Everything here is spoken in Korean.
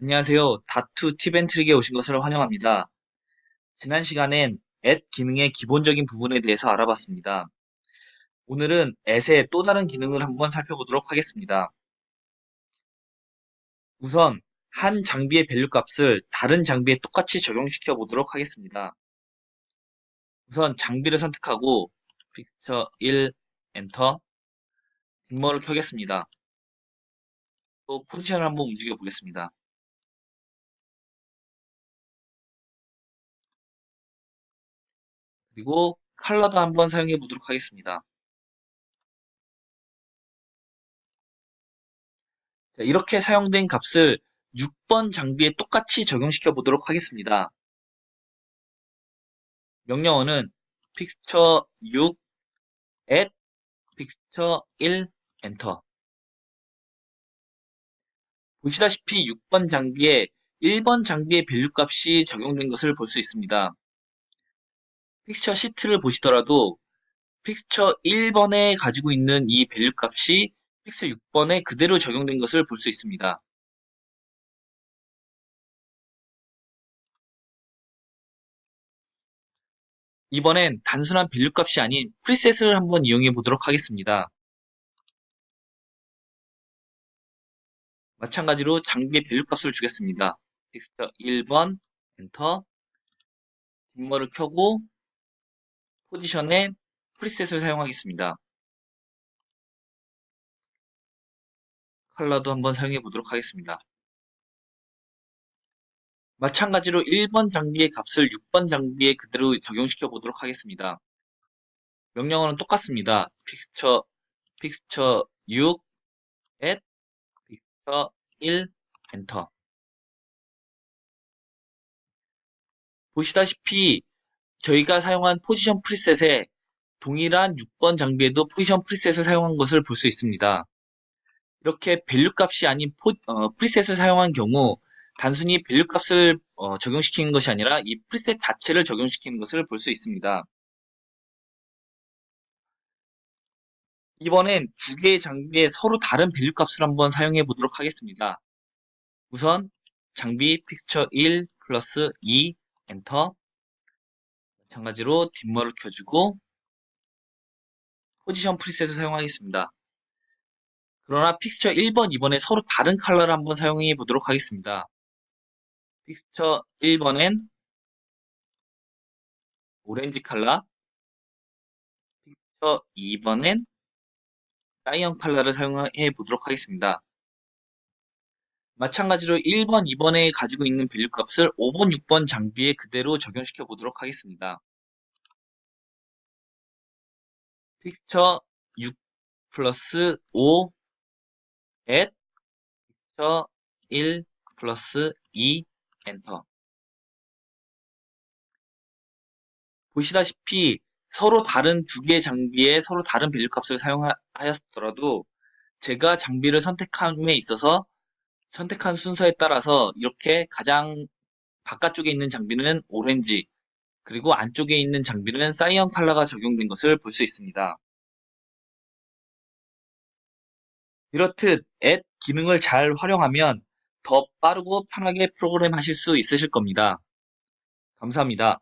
안녕하세요. 다투 팁앤트릭에 오신 것을 환영합니다. 지난 시간엔 at 기능의 기본적인 부분에 대해서 알아봤습니다. 오늘은 at의 또 다른 기능을 한번 살펴보도록 하겠습니다. 우선 한 장비의 밸류 값을 다른 장비에 똑같이 적용시켜 보도록 하겠습니다. 우선 장비를 선택하고 픽스처 1 엔터 dimmer를 켜겠습니다. 또 포지션을 한번 움직여 보겠습니다. 그리고 컬러도 한번 사용해 보도록 하겠습니다. 자, 이렇게 사용된 값을 6번 장비에 똑같이 적용시켜 보도록 하겠습니다. 명령어는 픽스처 6 at 픽스처 1 엔터 보시다시피 6번 장비에 1번 장비의 밸류 값이 적용된 것을 볼 수 있습니다. 픽스처 시트를 보시더라도 픽스처 1번에 가지고 있는 이 밸류 값이 픽스처 6번에 그대로 적용된 것을 볼 수 있습니다. 이번엔 단순한 밸류 값이 아닌 프리셋을 한번 이용해 보도록 하겠습니다. 마찬가지로 장비의 밸류 값을 주겠습니다. 픽스처 1번 엔터 딤머를 켜고 포지션에 프리셋을 사용하겠습니다. 컬러도 한번 사용해 보도록 하겠습니다. 마찬가지로 1번 장비의 값을 6번 장비에 그대로 적용시켜 보도록 하겠습니다. 명령어는 똑같습니다. 픽스처 픽스처 6 at 픽스처 1 엔터 보시다시피 저희가 사용한 포지션 프리셋에 동일한 6번 장비에도 포지션 프리셋을 사용한 것을 볼 수 있습니다. 이렇게 밸류 값이 아닌 포, 어, 프리셋을 사용한 경우 단순히 밸류 값을 어, 적용시키는 것이 아니라 이 프리셋 자체를 적용시키는 것을 볼 수 있습니다. 이번엔 두 개의 장비에 서로 다른 밸류 값을 한번 사용해 보도록 하겠습니다. 우선 장비 픽스처 1 플러스 2 엔터 마찬가지로 dimmer를 켜주고 포지션 프리셋을 사용하겠습니다. 그러나 픽스처 1번, 2번에 서로 다른 컬러를 한번 사용해 보도록 하겠습니다. 픽스처 1번엔 오렌지 컬러, 픽스처 2번엔 사이언 컬러를 사용해 보도록 하겠습니다. 마찬가지로 1번, 2번에 가지고 있는 밸류 값을 5번, 6번 장비에 그대로 적용시켜 보도록 하겠습니다. 픽스처 6 플러스 5 at 픽스처 1 플러스 2 엔터 보시다시피 서로 다른 두 개의 장비에 서로 다른 밸류 값을 사용하였더라도 제가 장비를 선택함에 있어서 선택한 순서에 따라서 이렇게 가장 바깥쪽에 있는 장비는 오렌지 그리고 안쪽에 있는 장비는 사이언 컬러가 적용된 것을 볼 수 있습니다. 이렇듯 앱 기능을 잘 활용하면 더 빠르고 편하게 프로그램 하실 수 있으실 겁니다. 감사합니다.